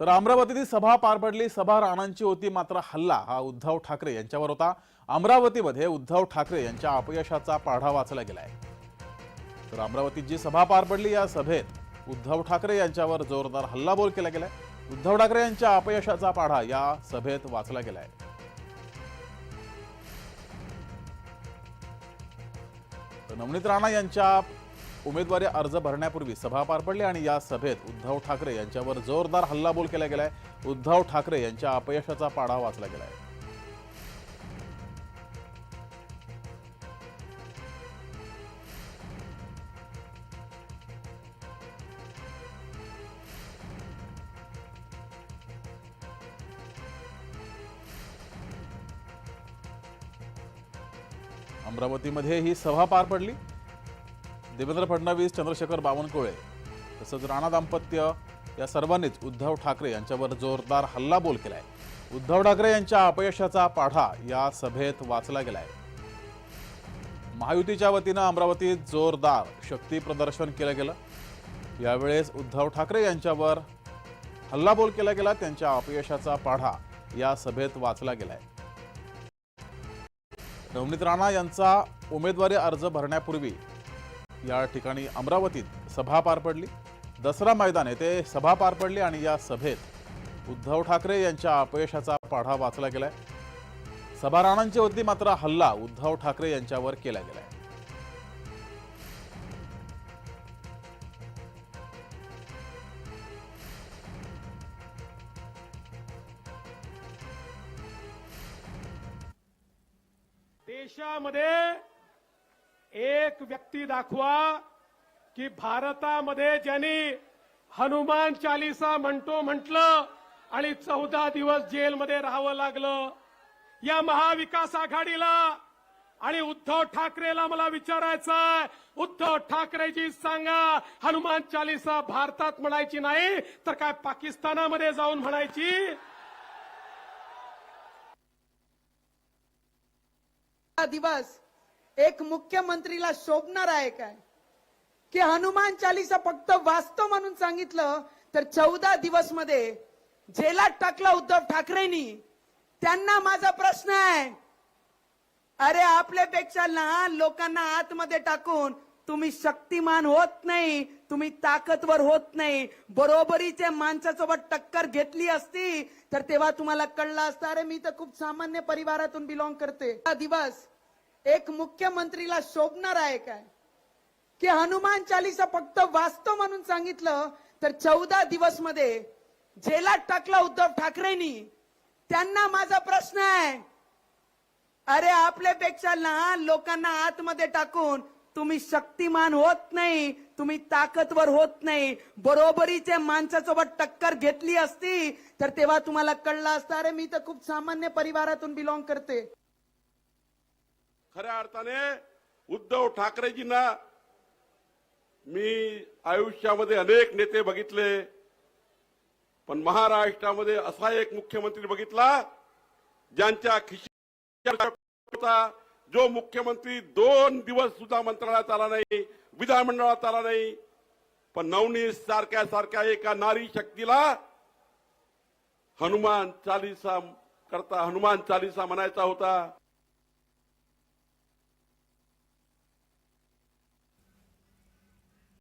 तर अमरावतीतील सभा पार पडली. सभा राणांची होती मात्र हल्ला हा उद्धव ठाकरे यांच्यावर होता. अमरावतीमध्ये उद्धव ठाकरे यांच्या अपयशाचा पाढा वाचला गेलाय. तर अमरावतीत जी सभा पार पडली या सभेत उद्धव ठाकरे यांच्यावर जोरदार हल्लाबोल केला गेलाय. उद्धव ठाकरे यांच्या अपयशाचा पाढा या सभेत वाचला गेलाय. तर नवनीत राणा यांच्या उमेदवारी अर्ज भरण्यापूर्वी सभा पार पडली आणि या सभेत उद्धव ठाकरे यांच्यावर जोरदार हल्लाबोल केला गेलाय. उद्धव ठाकरे यांच्या अपयशाचा पाढा वाचला गेलाय. अमरावतीमध्ये ही सभा पार पडली. देवेंद्र फडणवीस चंद्रशेखर बावनकुळे तसंच राणा दाम्पत्य या सर्वांनीच उद्धव ठाकरे यांच्यावर जोरदार हल्लाबोल आहे उद्धव ठाकरे यांच्या अपयशाचा पाढा या सभेत वाचला गेलाय. महायुतीच्या वतीनं अमरावतीत जोरदार शक्ती प्रदर्शन केलं गेलं. यावेळेस उद्धव ठाकरे यांच्यावर हल्लाबोल केला गेला त्यांच्या अपयशाचा पाढा या सभेत वाचला गेलाय. नवनीत राणा यांचा उमेदवारी अर्ज भरण्यापूर्वी या ठिकाणी अमरावतीत सभा पार पडली. दसरा मैदान येथे सभा पार पडली आणि या सभेत उद्धव ठाकरे यांच्या अपयशाचा पाढा वाचला गेलाय. सभा वती मात्र हल्ला उद्धव ठाकरे यांच्यावर केला गेलाय. देशामध्ये एक व्यक्ती दाखवा की भारतामध्ये ज्यांनी हनुमान चालिसा म्हणतो म्हटलं आणि चौदा दिवस जेलमध्ये राहावं लागलं. या महाविकास आघाडीला आणि उद्धव ठाकरेला मला विचारायचं आहे. उद्धव ठाकरेजी सांगा हनुमान चालिसा भारतात म्हणायची नाही तर काय पाकिस्तानामध्ये जाऊन म्हणायची? दिवस एक मुख्यमंत्रीला शोभणार आहे काय? की हनुमान चालीसा फक्त वाचतो म्हणून सांगितलं तर चौदा दिवसमध्ये जेलात टाकला उद्धव ठाकरेंनी. त्यांना माझा प्रश्न आहे. अरे आपल्यापेक्षा लहान लोकांना आतमध्ये टाकून तुम्ही शक्तिमान होत नाही तुम्ही ताकदवर होत नाही. बरोबरीचे माणसासोबत टक्कर घेतली असती तर तेव्हा तुम्हाला कळलं असतं. अरे मी तर खूप सामान्य परिवारातून बिलॉंग करते. दिवस एक मुख्यमंत्रीला शोभणार आहे काय? की हनुमान चालीसा फक्त वाचतो म्हणून सांगितलं तर चौदा दिवसमध्ये जेलात टाकला उद्धव ठाकरेंनी. त्यांना माझा प्रश्न आहे. अरे आपल्यापेक्षा लहान लोकांना आतमध्ये टाकून तुम्ही शक्तिमान होत नाही तुम्ही ताकदवर होत नाही. बरोबरीच्या माणसासोबत टक्कर घेतली असती तर तेव्हा तुम्हाला कळलं असतं. अरे मी तर खूप सामान्य परिवारातून बिलॉंग करते. खऱ्या अर्थाने उद्धव ठाकरेजींना मी आयुष्यामध्ये अनेक नेते बघितले पण महाराष्ट्रामध्ये असा एक मुख्यमंत्री बघितला ज्यांच्या खिशा जो मुख्यमंत्री दोन दिवस सुद्धा मंत्रालयात आला नाही विधानमंडळात आला नाही पण नवनीत सारख्या सारख्या एका नारी शक्तीला हनुमान चालिसा करता हनुमान चालिसा म्हणायचा होता.